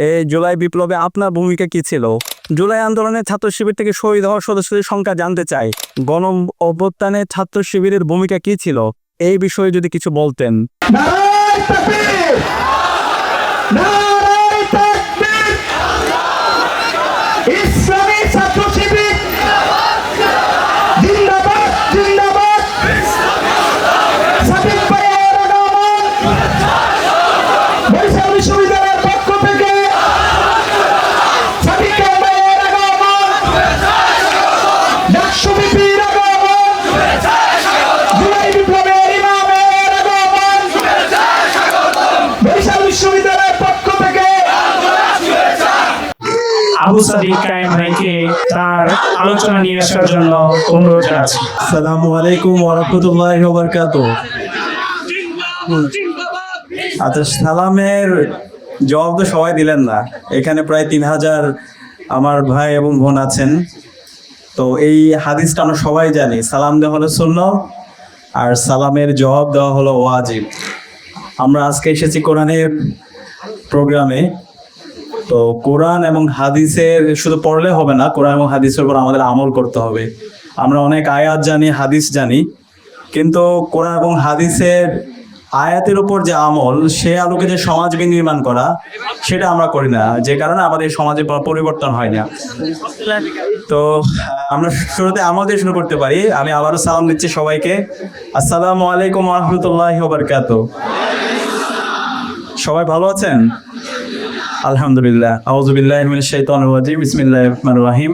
এই জুলাই বিপ্লবে আপনার ভূমিকা কি ছিল? জুলাই আন্দোলনে ছাত্র শিবির থেকে শহীদ হওয়া সদস্যদের সংখ্যা জানতে চাই। গণ অভ্যুত্থানে ছাত্র শিবিরের ভূমিকা কি ছিল? এই বিষয়ে যদি কিছু বলতেন তাকবীর নারায় তাকবীর ইসলামী ছাত্র শিবির জিন্দাবাদ জিন্দাবাদ সাদিক ভাইয়ের আগমন বরিশাল বিশ্ববিদ্যালয়ের পক্ষ থেকে সাদিক ভাইয়ের আগমন ডাকসু বিপির আগমন জুলাই বিপ্লবের ইমামের আগমন বরিশাল বিশ্ববিদ্যালয়ের পক্ষ থেকে আচ্ছা সালামের জবাব তো সবাই দিলেন না। এখানে প্রায় তিন হাজার আমার ভাই এবং বোন আছেন। তো এই হাদিসটা আমরা সবাই জানি, সালাম দেওয়া হলো শূন্য আর সালামের জবাব দেওয়া হলো ওয়াজিব। আমরা আজকে এসেছি কোরআনের প্রোগ্রামে। তো কোরআন এবং হাদিসের শুধু পড়লে হবে না, কোরআন এবং হাদিসের উপর আমাদের আমল করতে হবে। আমরা অনেক আয়াত জানি, হাদিস জানি, কিন্তু কোরআন এবং হাদিসের আয়াতের উপর যে আমল, সে আলোকে যে সমাজ বিনির্মাণ করা, সেটা আমরা করি না, যে কারণে আমাদের সমাজে পরিবর্তন হয় না। তো আমরা শুরুতে আমাদের শুরু করতে পারি। আমি আবারও সালাম দিচ্ছি সবাইকে। আসসালামু আলাইকুম রহমতুল্লাহ বারকাত সবাই ভালো আছেন? আলহামদুলিল্লাহ। আউযুবিল্লাহি মিনাশ শাইতানির রাজিম।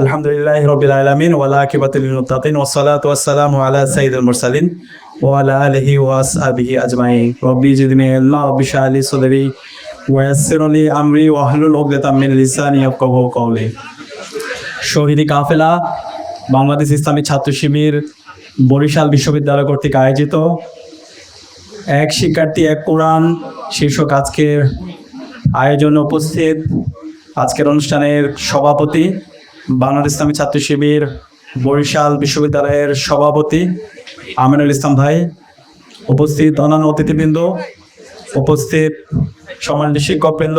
আলহামদুলিল্লাহি রাব্বিল আলামিন ওয়া আকিবাতুল মুত্তাকিন ওয়াস সালাতু ওয়াস আলা সাইয়্যিদিল মুরসালিন ওয়া আলা আলিহি ওয়া আসহাবিহি আজমাইন। রব্বি জিদনি ইলমা ওয়া ইশরাহ লি সাদরি ওয়া ইয়াসসির লি আমরি ওয়া হলুল উকদাতাম মিন লিসানি ইয়াফকাহু কওলি। শহীদি কাফেলা, বাংলাদেশ ইসলামী ছাত্র শিবির, বরিশাল বিশ্ববিদ্যালয় কর্তৃক আয়োজিত। এক শিক্ষার্থী, এক কোরআন শীর্ষক আজকের আয়োজনে উপস্থিত আজকের অনুষ্ঠানের সভাপতি, বাংলাদেশ ইসলামী ছাত্র শিবির বরিশাল বিশ্ববিদ্যালয়ের সভাপতি আমিনুল ইসলাম ভাই, উপস্থিত অন্যান্য অতিথিবৃন্দ, উপস্থিত সম্মানিত শিক্ষকবৃন্দ,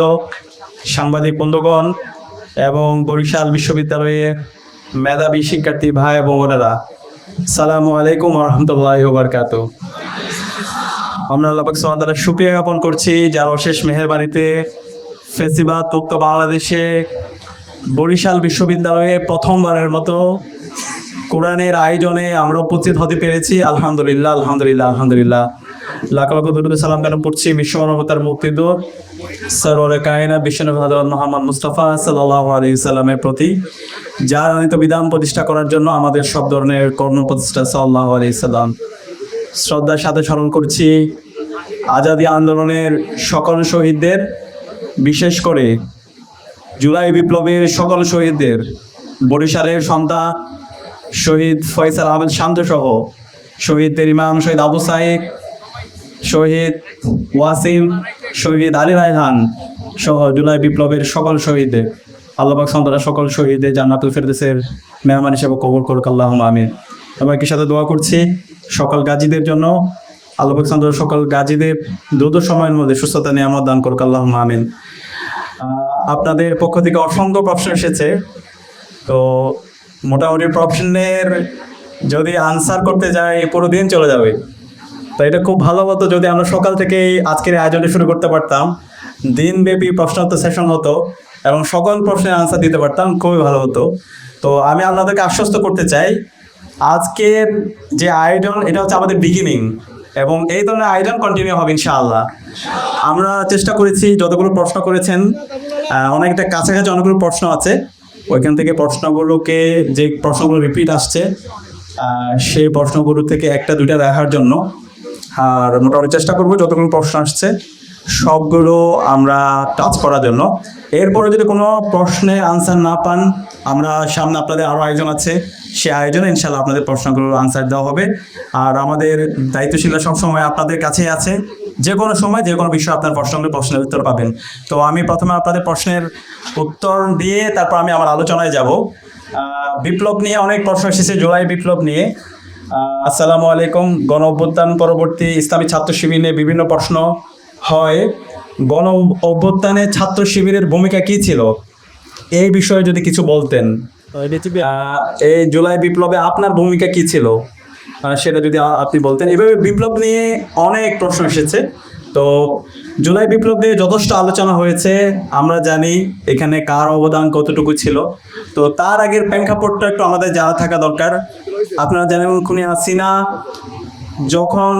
সাংবাদিক বন্ধুগণ এবং বরিশাল বিশ্ববিদ্যালয়ের মেধাবী শিক্ষার্থী ভাই বোনেরা। সালামু আলাইকুম রহমতুল্লাহ বারকাত। আমরা আল্লাহ ওয়া জ্ঞাপন করছি যার অশেষ মেহেরবানিতে ফেসিবাদ মুক্ত বাংলাদেশে বরিশাল বিশ্ববিদ্যালয়ে প্রথমবারের মতো কোরআনের আয়োজনে আমরা উপস্থিত হতে পেরেছি। আলহামদুলিল্লাহ আলহামদুলিল্লাহ আলহামদুলিল্লাহ। লাখ লাখ দরুদ সালাম কেন পড়ছি বিশ্ব মানবতার মুক্তিদূত সরওয়ারে কায়না বিশ্বনবী হযরত মুহাম্মদ মুস্তাফা সাল্লাল্লাহু আলাইহি সাল্লামের প্রতি। যার আনিত বিধান প্রতিষ্ঠা করার জন্য আমাদের সব ধরনের কর্ম প্রতিষ্ঠা সাল্লাল্লাহু আলাইহি সাল্লাম। শ্রদ্ধার সাথে স্মরণ করছি, আজাদি আন্দোলনের সকল শহীদদের বিশেষ করে জুলাই বিপ্লবের সকল শহীদদের, বরিশালের সন্তান শহীদ ফয়সাল আহমেদ শান্ত সহ শহীদদের ইমাম শহীদ আবু সাইক শহীদ ওয়াসিম, শহীদ আলী রায়হান সহ জুলাই বিপ্লবের সকল শহীদদের আল্লাহবাক সন্তানরা সকল শহীদদের জান্নাতুল ফেরদেসের মেহমান হিসেবে কবর করুক আল্লাহ আমিন। সবাইকে সাথে দোয়া করছি সকল গাজীদের জন্য। সন্তান সকল গাজীদের দ্রুত সময়ের মধ্যে সুস্থতা, নিয়ামত দান করুক আল্লাহ আমিন। আপনাদের পক্ষ থেকে অসংখ্য প্রশ্ন এসেছে। তো মোটামুটি প্রশ্নের যদি আনসার করতে যাই, পুরো দিন চলে যাবে। তো এটা খুব ভালো হতো যদি আমরা সকাল থেকেই আজকের আয়োজনটা শুরু করতে পারতাম। দিনব্যাপী প্রশ্নোত্তর সেশন হতো এবং সকল প্রশ্নের আনসার দিতে পারতাম, খুবই ভালো হতো। তো আমি আপনাদেরকে আশ্বস্ত করতে চাই, আজকের যে আয়োজন, এটা হচ্ছে আমাদের বিগিনিং এবং এই ধরনের আয়োজন কন্টিনিউ হবে ইনশাআল্লাহ। আমরা চেষ্টা করেছি, যতগুলো প্রশ্ন করেছেন অনেকটা কাছাকাছি অনেকগুলো প্রশ্ন আছে। ওইখান থেকে প্রশ্নগুলোকে, যে প্রশ্নগুলো রিপিট আসছে সেই প্রশ্নগুলো থেকে একটা, দুইটা দেখার জন্য। আর মোটামুটি চেষ্টা করব যতগুলো প্রশ্ন আসছে, সবগুলো আমরা টাচ করার জন্য। এরপরে যদি কোনো প্রশ্নের আনসার না পান, আমরা সামনে আপনাদের আরও আয়োজন আছে। সে আয়োজনে ইনশাল্লাহ আপনাদের প্রশ্নগুলোর আনসার দেওয়া হবে। আর আমাদের দায়িত্বশীলরা সবসময় আপনাদের কাছেই আছে। যে কোনো সময়, যে কোনো বিষয়ে আপনার প্রশ্নগুলো, প্রশ্নের উত্তর পাবেন। তো আমি প্রথমে আপনাদের প্রশ্নের উত্তর দিয়ে তারপর আমি আমার আলোচনায় যাব। বিপ্লব নিয়ে অনেক প্রশ্ন এসেছে, জুলাই বিপ্লব নিয়ে। আসসালামু আলাইকুম। গণ অভ্যুত্থান পরবর্তী ইসলামী ছাত্র শিবির নিয়ে বিভিন্ন প্রশ্ন হয়। গণ অভ্যুত্থানে ছাত্র শিবিরের ভূমিকা কি ছিল? এই বিষয়ে যদি কিছু বলতেন। এই জুলাই বিপ্লবে আপনার ভূমিকা কি ছিল? সেটা যদি আপনি বলতেন। এভাবে বিপ্লব নিয়ে অনেক প্রশ্ন এসেছে। তো জুলাই বিপ্লব নিয়ে যথেষ্ট আলোচনা হয়েছে। আমরা জানি এখানে কার অবদান কতটুকু ছিল। তো তার আগের প্রেক্ষাপটটা একটু আমাদের জানা থাকা দরকার। আপনারা জানেন খুনি হাসিনা যখন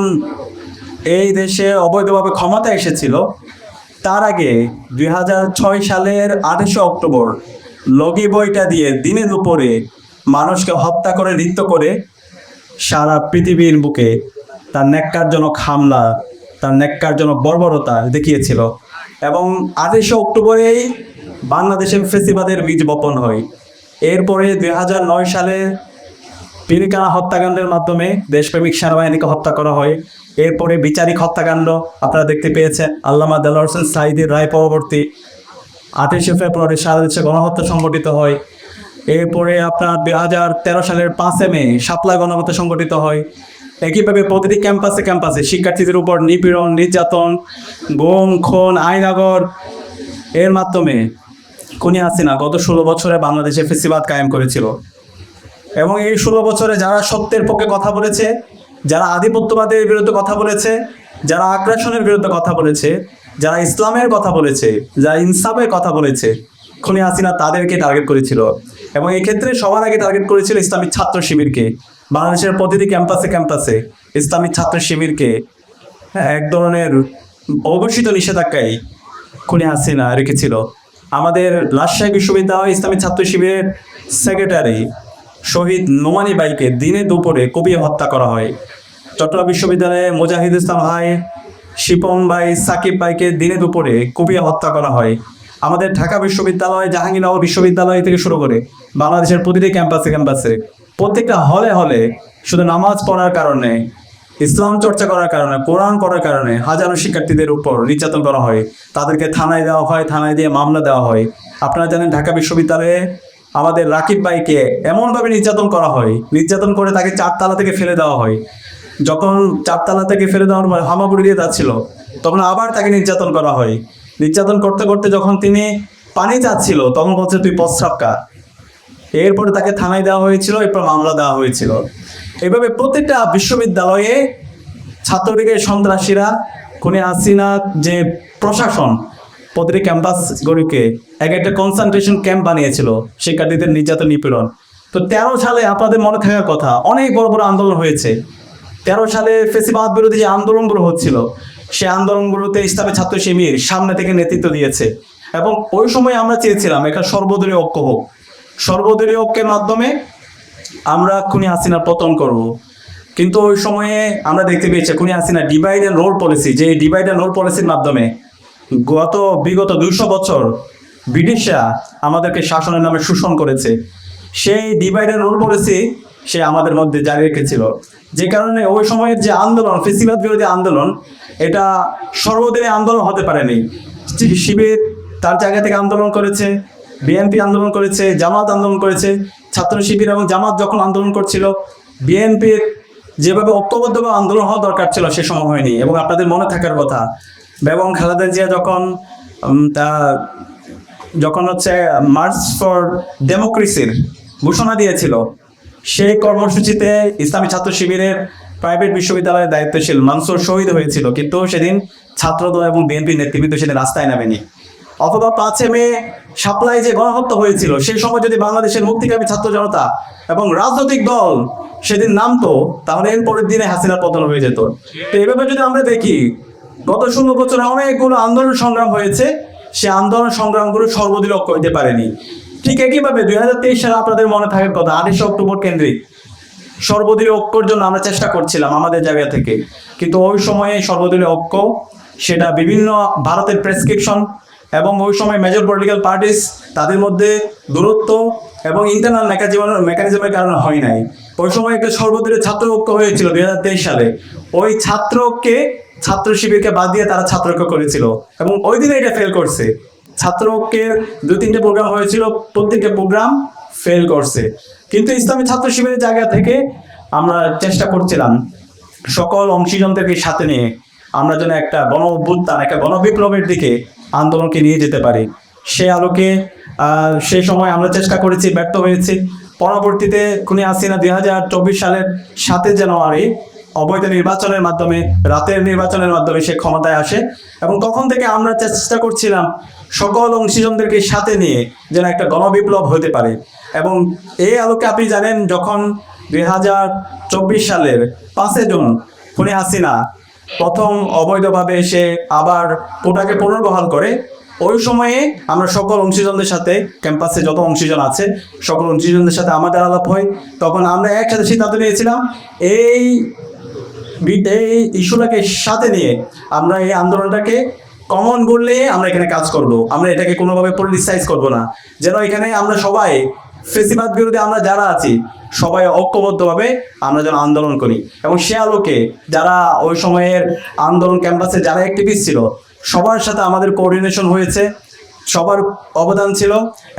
এই দেশে অবৈধভাবে ক্ষমতা এসেছিল, তার আগে দুই সালের আঠাশে অক্টোবর লগি বইটা দিয়ে দিনে দুপুরে মানুষকে হত্যা করে নৃত্য করে সারা পৃথিবীর বুকে তার ন্যাক্কারজনক হামলা, তার ন্যাক্কারজনক বর্বরতা দেখিয়েছিল। এবং আঠাশে অক্টোবরেই বাংলাদেশের ফেসিবাদের বীজ বপন হয়। এরপরে দুই হাজার নয় সালে পিরিকানা হত্যাকাণ্ডের মাধ্যমে দেশপ্রেমিক সেনাবাহিনীকে হত্যা করা হয়। এরপরে বিচারিক হত্যাকাণ্ড, আপনারা দেখতে পেয়েছেন আল্লামা দেলোয়ার হোসেন সাইদির রায় পরবর্তী আঠাশে ফেব্রুয়ারি সারা দেশে গণহত্যা সংগঠিত হয়। এরপরে আপনার দুই হাজার তেরো সালের পাঁচে মে সাপলা গণহত্যা সংগঠিত হয়। একইভাবে প্রতিটি ক্যাম্পাসে ক্যাম্পাসে শিক্ষার্থীদের উপর নিপীড়ন, নির্যাতন, গুম, খুন, আইনাগর এর মাধ্যমে খুনি হাসিনা গত ষোলো বছরে বাংলাদেশে ফেসিবাদ কায়েম করেছিল। এবং এই ষোলো বছরে যারা সত্যের পক্ষে কথা বলেছে, যারা আধিপত্যবাদের বিরুদ্ধে কথা বলেছে, যারা আগ্রাসনের বিরুদ্ধে কথা বলেছে যারা ইসলামের কথা বলেছে যারা ইনসাফের কথা বলেছে খুনি হাসিনা তাদেরকে টার্গেট করেছিল। এবং এই ক্ষেত্রে সবার আগে টার্গেট করেছিল ইসলামিক ছাত্র শিবিরকে। বাংলাদেশের প্রতিটি ক্যাম্পাসে ক্যাম্পাসে ইসলামিক ছাত্র শিবিরকে হ্যাঁ, এক ধরনের অঘোষিত নিষেধাজ্ঞায় খুনি হাসিনা রেখেছিল। আমাদের রাজশাহী বিশ্ববিদ্যালয় ইসলামী ছাত্র শিবিরের সেক্রেটারি শহীদ নোমানি বাইকে দিনে দুপুরে কবিয়ে হত্যা করা হয়। চট্টগ্রাম বিশ্ববিদ্যালয়ে মুজাহিদ ইসলাম ভাই শিপন ভাই, সাকিব ভাইকে দিনে দুপুরে কবিয়ে হত্যা করা হয়। আমাদের ঢাকা বিশ্ববিদ্যালয়, জাহাঙ্গীরনগর বিশ্ববিদ্যালয় থেকে শুরু করে বাংলাদেশের প্রতিটি ক্যাম্পাসে ক্যাম্পাসে প্রত্যেকটা হলে হলে শুধু নামাজ পড়ার কারণে, ইসলাম চর্চা করার কারণে, কোরআন করার কারণে হাজারো শিক্ষার্থীদের উপর নির্যাতন করা হয়। তাদেরকে থানায় দেওয়া হয়, থানায় দিয়ে মামলা দেওয়া হয়। আপনারা জানেন ঢাকা বিশ্ববিদ্যালয়ে আমাদের রাকিব ভাইকে এমনভাবে নির্যাতন করা হয়, নির্যাতন করে তাকে চারতলা থেকে ফেলে দেওয়া হয়। যখন চারতলা থেকে ফেলে দেওয়ার পর হামাগুড়ি দিয়ে যাচ্ছিল, তখন আবার তাকে নির্যাতন করা হয়। নির্যাতন করতে করতে যখন তিনি পানি চাচ্ছিল, তখন বলছে, তুই প্রস্রাব কা এরপরে তাকে থানায় দেওয়া হয়েছিল, এরপর মামলা দেওয়া হয়েছিল। এভাবে প্রত্যেকটা বিশ্ববিদ্যালয়ে ছাত্রলীগের সন্ত্রাসীরা, খুনি হাসিনা, যে প্রশাসন, প্রতিটি ক্যাম্পাস ক্যাম্পাসগুলিকে এক একটা কনসেন্ট্রেশন ক্যাম্প বানিয়েছিল, শিক্ষার্থীদের নির্যাতন নিপীড়ন। তো তেরো সালে আপনাদের মনে থাকার কথা, অনেক বড় বড় আন্দোলন হয়েছে। তেরো সালে ফেসিবাদ বিরোধী যে আন্দোলনগুলো হচ্ছিল, সেই আন্দোলনগুলোতে ইসলামী ছাত্র শিবির সামনে থেকে নেতৃত্ব দিয়েছে। এবং ওই সময় আমরা চেয়েছিলাম একটা সর্বদলীয় ঐক্য হোক। সর্বদলীয় ঐক্যের মাধ্যমে আমরা খুনি হাসিনার পতন করব। কিন্তু ওই সময়ে আমরা দেখতে পেয়েছি, খুনি Hasina divide and rule policy যে ডিভাইড অ্যান্ড রোল পলিসির মাধ্যমে গত বিগত দুশো বছর ব্রিটিশরা আমাদেরকে শাসনের নামে শোষণ করেছে। সেই ডিভাইড অ্যান্ড রোল পলিসি সে আমাদের মধ্যে জারি রেখেছিল। যে কারণে ওই সময়ের যে আন্দোলন, ফেসিবাদ বিরোধী আন্দোলন, এটা সর্বদিনে আন্দোলন হতে পারেনি। শিবির তার জায়গা থেকে আন্দোলন করেছে, বিএনপি আন্দোলন করেছে, জামাত আন্দোলন করেছে, ছাত্র শিবির এবং জামাত যখন আন্দোলন করছিল, বিএনপির যেভাবে ঐক্যবদ্ধভাবে আন্দোলন হওয়া দরকার ছিল, সে সময় হয়নি। এবং আপনাদের মনে থাকার কথা এবং খালেদা জিয়া যখন তা যখন হচ্ছে, মার্চ ফর ডেমোক্রেসির ঘোষণা দিয়েছিল সেই কর্মসূচিতে ইসলামী ছাত্র শিবিরের প্রাইভেট বিশ্ববিদ্যালয়ের দায়িত্বশীল মানসুর শহীদ হয়েছিল। কিন্তু সেদিন ছাত্রদল এবং বিএনপি নেতৃবৃন্দ সেদিন রাস্তায় নামেনি। অথবা পাঁচে মে সাপ্লাই যে গণহত্যা হয়েছিল, সেই সময় যদি বাংলাদেশের মুক্তিকামী ছাত্র জনতা এবং রাজনৈতিক দল সেদিন নামতো, তাহলে এর পরের দিনে হাসিনার পতন হয়ে যেত। তো এভাবে যদি আমরা দেখি, গত ষোলো বছরে অনেকগুলো আন্দোলন সংগ্রাম হয়েছে, সে আন্দোলন সংগ্রামগুলো সর্বদলীয় হইতে পারেনি। ঠিক একইভাবে দুই হাজার তেইশ সালে আপনাদের মনে থাকার কথা, আঠাশে অক্টোবর কেন্দ্রিক। সর্বদলীয় ঐক্যর জন্য আমরা চেষ্টা করছিলাম আমাদের জায়গা থেকে। কিন্তু ওই সময়ে সর্বদলীয় ঐক্য, সেটা বিভিন্ন ভারতের প্রেসক্রিপশন এবং ওই সময় মেজর পলিটিক্যাল পার্টিস তাদের মধ্যে দূরত্ব এবং ইন্টারনাল মেকানিজমের মেকানিজমের কারণে হয় নাই। ওই সময় একটা সর্বদলীয় ছাত্র ঐক্য হয়েছিল দুই হাজার তেইশ সালে। ওই ছাত্রকে, ছাত্র শিবিরকে বাদ দিয়ে তারা ছাত্র করেছিল। এবং ওই দিনে এটা ফেল করছে। ছাত্র ঐক্যের দু তিনটে প্রোগ্রাম হয়েছিল, প্রত্যেকটা প্রোগ্রাম ফেল করছে। কিন্তু ইসলামী ছাত্র শিবিরের জায়গা থেকে আমরা চেষ্টা করছিলাম সকল অংশীজনদেরকে সাথে নিয়ে আমরা যেন একটা গণ অভ্যুত্থান, একটা গণবিপ্লবের দিকে আন্দোলনকে নিয়ে যেতে পারি। সে আলোকে সেই সময় আমরা চেষ্টা করেছি, ব্যর্থ হয়েছি। পরবর্তীতে খুনি হাসিনা দুই হাজার চব্বিশ সালের সাতই জানুয়ারি অবৈধ নির্বাচনের মাধ্যমে, রাতের নির্বাচনের মাধ্যমে সে ক্ষমতায় আসে। এবং তখন থেকে আমরা চেষ্টা করছিলাম সকল অংশীজনদেরকে সাথে নিয়ে যেন একটা গণবিপ্লব হতে পারে। এবং এই আলোকে আপনি জানেন, যখন দুই হাজার চব্বিশ সালের পাঁচে জুন খুনি হাসিনা প্রথম অবৈধভাবে এসে আবার কোটাকে পুনর্বহাল করে, ওই সময়ে আমরা সকল অংশীজনদের সাথে, ক্যাম্পাসে যত অংশীজন আছে, সকল অংশীজনদের সাথে আমাদের আলাপ হয়। তখন আমরা একসাথে সিদ্ধান্ত নিয়েছিলাম, এই এই ইস্যুটাকে সাথে নিয়ে আমরা এই আন্দোলনটাকে কমন বললে আমরা এখানে কাজ করব। আমরা এটাকে কোনোভাবে পলিটিসাইজ করব না। যেন এখানে আমরা সবাই ফেসিবাদ বিরোধী আমরা যারা আছি, সবাই ঐক্যবদ্ধভাবে আমরা যেন আন্দোলন করি। এবং সে আলোকে যারা ওই সময়ের আন্দোলন ক্যাম্পাসে যারা অ্যাক্টিভিস্ট ছিল, সবার সাথে আমাদের কোঅর্ডিনেশন হয়েছে। সবার অবদান ছিল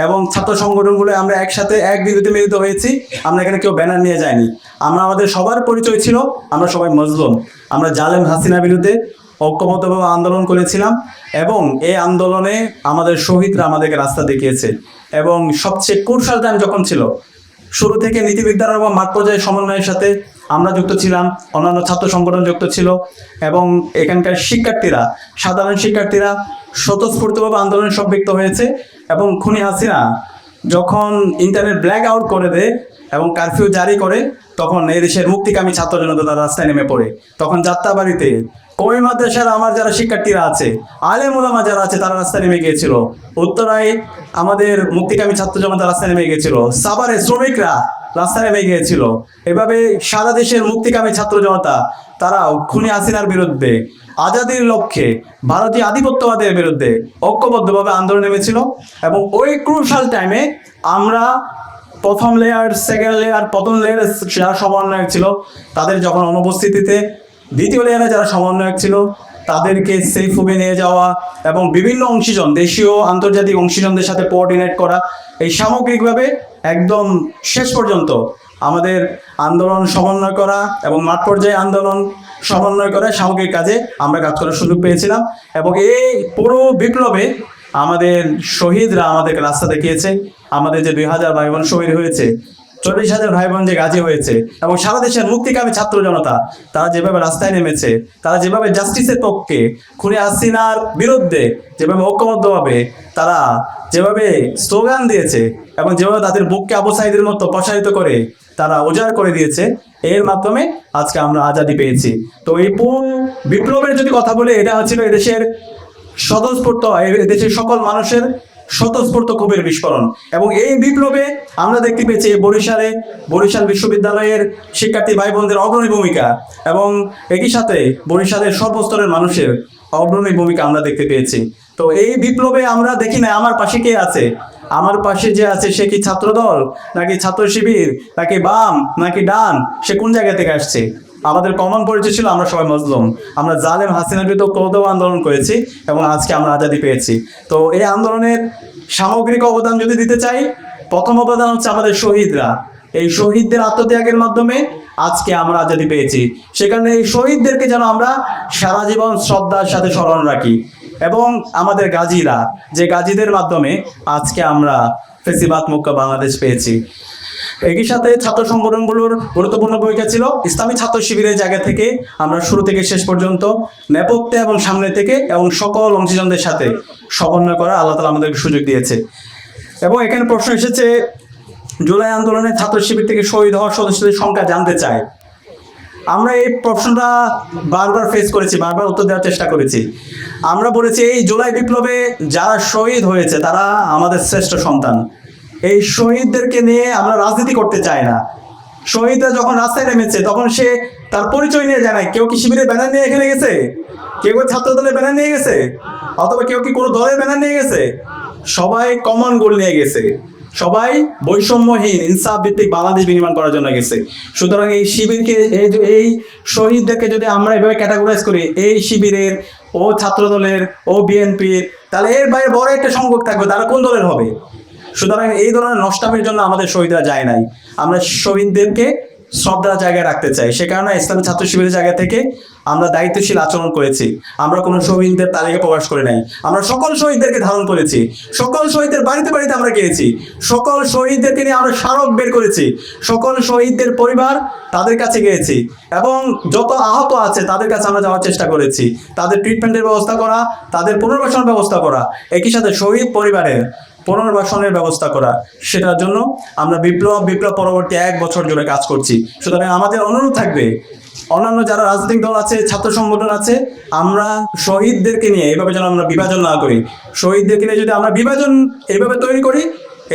এবং ছাত্র সংগঠনগুলো আমরা একসাথে এক বিরুদ্ধে মিলিত হয়েছি। আমরা এখানে কেউ ব্যানার নিয়ে যাইনি আমরা আমাদের সবার পরিচয় ছিল, আমরা সবাই মজলুম। আমরা জালেম হাসিনা বিরুদ্ধে ঐক্যবদ্ধভাবে আন্দোলন করেছিলাম এবং এই আন্দোলনে আমাদের শহীদরা আমাদেরকে রাস্তা দেখিয়েছে এবং সবচেয়ে কুরশাল টাইম যখন ছিল, শুরু থেকে নীতিবিদ্যার এবং মাঠ পর্যায়ে সমন্বয়ের সাথে আমরা যুক্ত ছিলাম, অন্যান্য ছাত্র সংগঠন যুক্ত ছিল এবং এখানকার শিক্ষার্থীরা, সাধারণ শিক্ষার্থীরা স্বতঃস্ফূর্তভাবে আন্দোলনে সম্পৃক্ত হয়েছে এবং খুনি হাসিনা যখন ইন্টারনেট ব্ল্যাক আউট করে দেয় এবং কারফিউ জারি করে, তখন এই দেশের মুক্তিকামী ছাত্র জনতা রাস্তায় নেমে পড়ে। তখন যাত্রাবাড়িতে কবি মাদ্রাসার আমার যারা শিক্ষার্থীরা আছে, আলেম ওলামা যারা আছে, তারা রাস্তায় নেমে গিয়েছিল। উত্তরায় আমাদের মুক্তিকামী ছাত্র জনতা রাস্তায় নেমে গিয়েছিল। সাভারে শ্রমিকরা রাস্তায় নেমে গিয়েছিল। এভাবে সারা দেশের মুক্তিকামী ছাত্র জনতা তারা খুনি হাসিনার বিরুদ্ধে আজাদির লক্ষ্যে ভারতীয় আধিপত্যবাদের বিরুদ্ধে ঐক্যবদ্ধভাবে আন্দোলন নেমেছিল এবং ওই ক্রুশাল টাইমে আমরা প্রথম লেয়ার সেকেন্ড লেয়ার প্রথম লেয়ারে যারা সমন্বয়ক ছিল, তাদের যখন অনুপস্থিতিতে দ্বিতীয় লেয়ারে যারা সমন্বয়ক ছিল, তাদেরকে সেফ হোমে নিয়ে যাওয়া এবং বিভিন্ন অংশীজন, দেশীয়, আন্তর্জাতিক অংশীজনদের সাথে কোঅর্ডিনেট করা, এই সামগ্রিকভাবে একদম শেষ পর্যন্ত আমাদের আন্দোলন সমন্বয় করা এবং মাঠ পর্যায়ে আন্দোলন সমন্বয় করে সামগ্রিক কাজে আমরা কাজ করার সুযোগ পেয়েছিলাম এবং এই পুরো বিপ্লবে আমাদের শহীদরা আমাদেরকে রাস্তা দেখিয়েছে। আমাদের যে দুই হাজার ভাই বোন শহীদ হয়েছে চল্লিশ হাজার ভাই বোন যে গাজী হয়েছে এবং সারা দেশের মুক্তিকামী ছাত্র জনতা, তারা যেভাবে রাস্তায় নেমেছে, তারা যেভাবে জাস্টিসের পক্ষে খুনি হাসিনার বিরুদ্ধে যেভাবে ঐক্যবদ্ধভাবে তারা যেভাবে স্লোগান দিয়েছে এবং যেভাবে তাদের বুককে আবু সাইদের মতো প্রসারিত করে তারা উজাড় করে দিয়েছে, এর মাধ্যমে আজকে আমরা আজাদি পেয়েছি। তো এই পুরো বিপ্লবের যদি কথা বলি, এটা হচ্ছিল এদেশের স্বতঃস্ফূর্ত, এ- দেশের সকল মানুষের স্বতঃস্ফূর্ত ক্ষোভের বিস্ফোরণ। এবং এই বিপ্লবে আমরা দেখতে পেয়েছি বরিশালে, বরিশাল বিশ্ববিদ্যালয়ের শিক্ষার্থী ভাই বোনদের অগ্রণী ভূমিকা এবং একই সাথে বরিশালের সর্বস্তরের মানুষের অগ্রণী ভূমিকা আমরা দেখতে পেয়েছি। তো এই বিপ্লবে আমরা দেখি না আমার পাশে কে আছে? আমার পাশে যে আছে সে কি ছাত্রদল, নাকি ছাত্র শিবির নাকি বাম, নাকি ডান, সে কোন জায়গা থেকে আসছে? আমাদের কমন পরিচয় ছিল আমরা সবাই মজলুম আমরা জালেম হাসিনার বিরুদ্ধে ক্রোধ আন্দোলন করেছি এবং আজকে আমরা আজাদি পেয়েছি। তো এই আন্দোলনের সামগ্রিক অবদান যদি দিতে চাই, প্রথম অবদান হচ্ছে আমাদের শহীদরা। এই শহীদদের আত্মত্যাগের মাধ্যমে আজকে আমরা আজাদি পেয়েছি। সেখানে এই শহীদদেরকে যেন আমরা সারা জীবন শ্রদ্ধার সাথে স্মরণ রাখি। এবং আমাদের গাজীরা, যে গাজীদের মাধ্যমে আজকে আমরা ফেসিবাদ মুক্ত বাংলাদেশ পেয়েছি। একই সাথে ছাত্র সংগঠনগুলোর গুরুত্বপূর্ণ ভূমিকা ছিল ইসলামী ছাত্র শিবিরের জায়গা থেকে আমরা শুরু থেকে শেষ পর্যন্ত নেপথ্যে এবং সামনে থেকে এবং সকল অংশীজনদের সাথে সমন্বয় করা আল্লাহ তালা আমাদেরকে সুযোগ দিয়েছে। এবং এখানে প্রশ্ন এসেছে, জুলাই আন্দোলনে ছাত্র শিবির থেকে শহীদ হওয়া সদস্যদের সংখ্যা জানতে চায়। আমরা এই প্রশ্নটা বারবার ফেস করেছি, বারবার উত্তর দেওয়ার চেষ্টা করেছি। আমরা বলেছি, এই জুলাই বিপ্লবে যারা শহীদ হয়েছে তারা আমাদের শ্রেষ্ঠ সন্তান। এই শহীদদেরকে নিয়ে আমরা রাজনীতি করতে চাই না। শহীদরা যখন রাস্তায় নেমেছে, তখন সে তার পরিচয় নিয়ে জানায় কেউ কি শিবিরের ব্যানার নিয়ে এখানে গেছে? কেউ কি ছাত্র দলের ব্যানার নিয়ে গেছে? অথবা কেউ কি কোনো দলের ব্যানার নিয়ে গেছে? সবাই কমন গোল নিয়ে গেছে। সবাই বৈষম্যহীন ইনসাফ ভিত্তিক বাংলাদেশ বিনির্মাণ করার জন্য গেছে। সুতরাং এই শিবিরকে, এই শহীদদেরকে যদি আমরা এভাবে ক্যাটাগরাইজ করি, এই শিবিরের ও ছাত্র দলের ও বিএনপির, তাহলে এর বাইরে বড় একটা সংযোগ থাকবে, তারা কোন দলের হবে? সুতরাং এই ধরনের নষ্টামের জন্য আমাদের শহীদরা যায় নাই। আমরা শহীদদেরকে শ্রদ্ধার জায়গায় রাখতে চাই। সে কারণে ইসলামী ছাত্র শিবিরের জায়গা থেকে আমরা দায়িত্বশীল আচরণ করেছি। আমরা কোনো শহীদদের তালিকা প্রকাশ করে নাই। আমরা সকল শহীদদেরকে ধারণ করেছি। সকল শহীদদের বাড়িতে বাড়িতে আমরা গিয়েছি। সকল শহীদদেরকে নিয়ে আমরা স্মারক বের করেছি। সকল শহীদদের পরিবার তাদের কাছে গিয়েছি এবং যত আহত আছে তাদের কাছে আমরা যাওয়ার চেষ্টা করেছি। তাদের ট্রিটমেন্টের ব্যবস্থা করা, তাদের পুনর্বাসনের ব্যবস্থা করা। একই সাথে শহীদ পরিবারের পুনর্বাসনের ব্যবস্থা করা, সেটার জন্য আমরা বিপ্লব বিপ্লব পরবর্তী এক বছর জুড়ে কাজ করছি। সুতরাং আমাদের অনুরোধ থাকবে, অন্যান্য যারা রাজনৈতিক দল আছে, ছাত্র সংগঠন আছে, আমরা শহীদদেরকে নিয়ে এভাবে যেন আমরা বিভাজন না করি। শহীদদেরকে নিয়ে যদি আমরা বিভাজন এইভাবে তৈরি করি,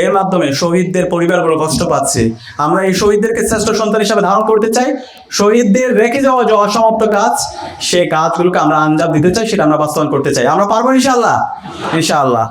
এর মাধ্যমে শহীদদের পরিবারগুলো কষ্ট পাচ্ছে। আমরা এই শহীদদেরকে শ্রেষ্ঠ সন্তান হিসাবে ধারণ করতে চাই। শহীদদের রেখে যাওয়া যে অসমাপ্ত কাজ, সে কাজগুলোকে আমরা আঞ্জাম দিতে চাই, সেটা আমরা বাস্তবায়ন করতে চাই। আমরা পারব ইনশাআল্লাহ? ইনশাআল্লাহ।